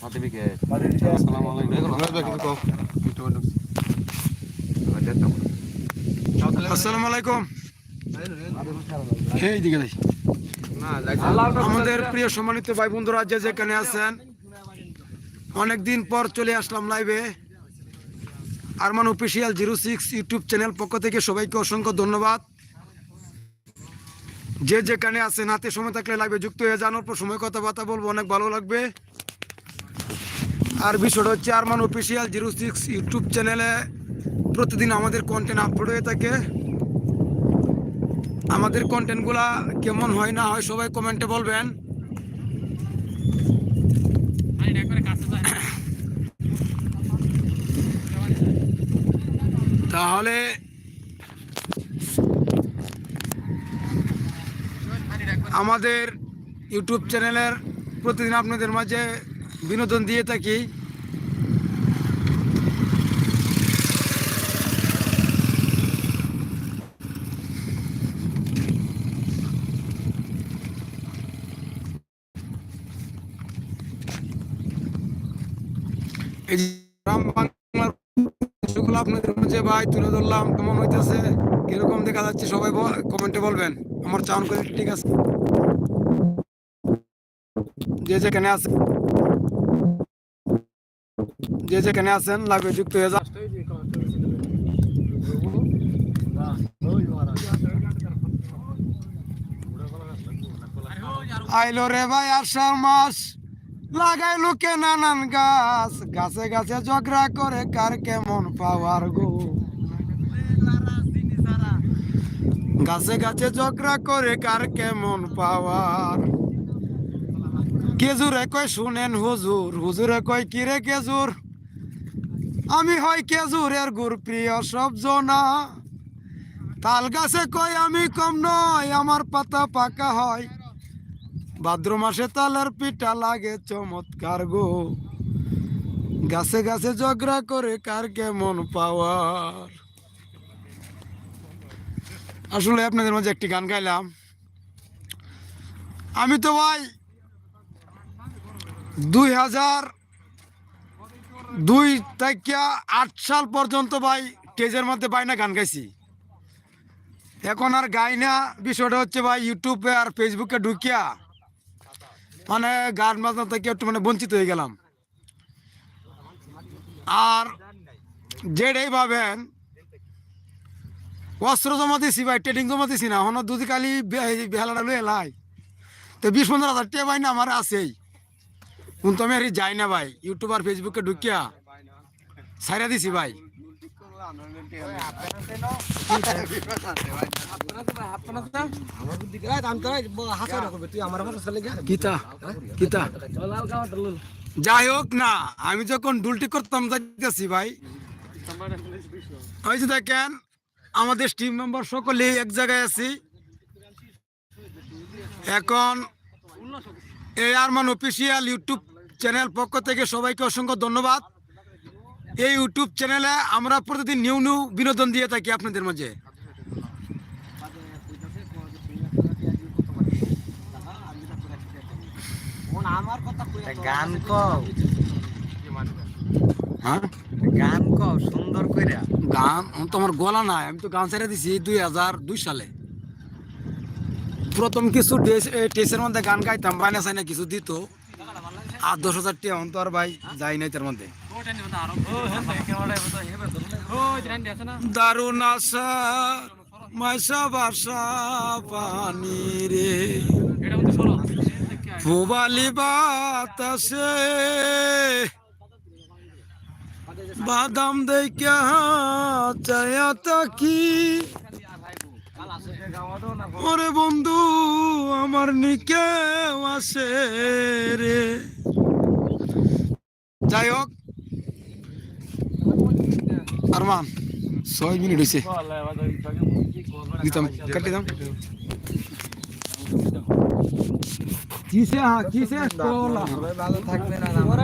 Certificate আসসালামু আলাইকুম। আসসালামু আলাইকুম। এই দিকে আমাদের প্রিয় সম্মানিত ভাই বন্ধুরা যে যেখানে আছেন অনেকদিন পর চলে আসলাম লাইভে। Arman official zero six YouTube channel পক্ষ থেকে সবাইকে অসংখ্য ধন্যবাদ। যে যেখানে আছেন হাতে সময় থাকলে লাইভে যুক্ত হয়ে যান অল্প সময় কথাবার্তা বলব অনেক ভালো লাগবে। আর বিষয়টা হচ্ছে Arman official zero six YouTube চ্যানেলে প্রতিদিন আমাদের কন্টেন্ট আপলোড হয়ে থাকে। আমাদের কন্টেন্টগুলা কেমন হয় না হয় সবাই কমেন্টে বলবেন। তাহলে আমাদের ইউটিউব চ্যানেলের প্রতিদিন আপনাদের মাঝে বিনোদন দিয়ে থাকি। এই গ্রাম বাংলার দৃশ্যগুলো আপনাদের মাঝে ভাই তুলে ধরলাম, কেমন হইতেছে, কীরকম দেখা যাচ্ছে সবাই কমেন্টে বলবেন। আমার চাউন করে ঠিক আছে। যে যেখানে আছে। যে যেখানে আছেন লাইভে যুক্ত হয়ে যান আইলো রে ভাই আষাঢ় মাস লাগাই লোকে নানান গাছ। গাছে গাছে ঝগড়া করে কার কেমন পাওয়ার গো। গাছে গাছে ঝগড়া করে কার কেমন পাওয়ার। কেজুরে কয় শুনেন হুজুর, হুজুরে কয়, কিরে কেজুর আমি হয় কেজুরের গুর প্রিয় সব জনা। তাল গাছে কয় আমি কম নয়, আমার পাতা পাকা হয়। ভাদ্র মাসে তালের পিঠা লাগে চমৎকার গো। গাছে গাছে ঝগড়া করে কার কেমন পাওয়ার। আসলে আপনাদের মাঝে একটি গান গাইলাম। আমি তো ভাই দুই হাজার দুই থেকে আট সাল পর্যন্ত ভাই স্টেজের মধ্যে বাইনা গান গাইছি। এখন আর গাই না, বিষয়টা হচ্ছে ভাই ইউটিউবে আর ফেসবুকে ঢুকিয়া মানে গান বাজনা থেকে একটু মানে বঞ্চিত হয়ে গেলাম। আর যেটাই ভাবেন, অস্ত্র জমা দিছি ভাই, ট্রেডিং জমা দিছি না হন দুদি কালি বেহালাটা লুয়ে এলাই। তো বিশ পনেরো হাজার টাকা ভাই না আমার আছেই। কিন্তু আমি আর যাই না ভাই ইউটিউব আর ফেসবুকে ঢুকিয়া সাইরা দিছি ভাই। যাই হোক না আমি যখন ডুলটি করতাম যাইতেছি ভাই। ওই যে দেখেন আমাদের টিম মেম্বার সকলেই এক জায়গায় আছি। এখন এই আরমান অফিসিয়াল ইউটিউব চ্যানেল পক্ষ থেকে সবাইকে অসংখ্য ধন্যবাদ। এই ইউটিউব চ্যানেলে আমরা প্রতিদিন নিউ নিউ বিনোদন দিয়ে থাকি আপনাদের মাঝে। গান হ্যাঁ? গান কও সুন্দর কইরা। গান গলা নাই আমি তো গান ছেড়ে দিছি দুই হাজার দুই সালে। প্রথম কিছু মধ্যে গান গাইতাম কিছু দিত। আর দশ হাজার টাকা আর ভাই যাই নাই তার মধ্যে। দারুণ আশা, মাইসা বাসা পানি রে। ফুবালি বাতাসে বাদাম দেখা চায়া তাকি। ওরে বন্ধু আমার নিকে আসে রে। যাই হোক আরমান ছয় মিনিট হয়েছে দিতাম কাটি দাম কিসে হ্যাঁ কিসে কলা? ভালো থাকবে না আমার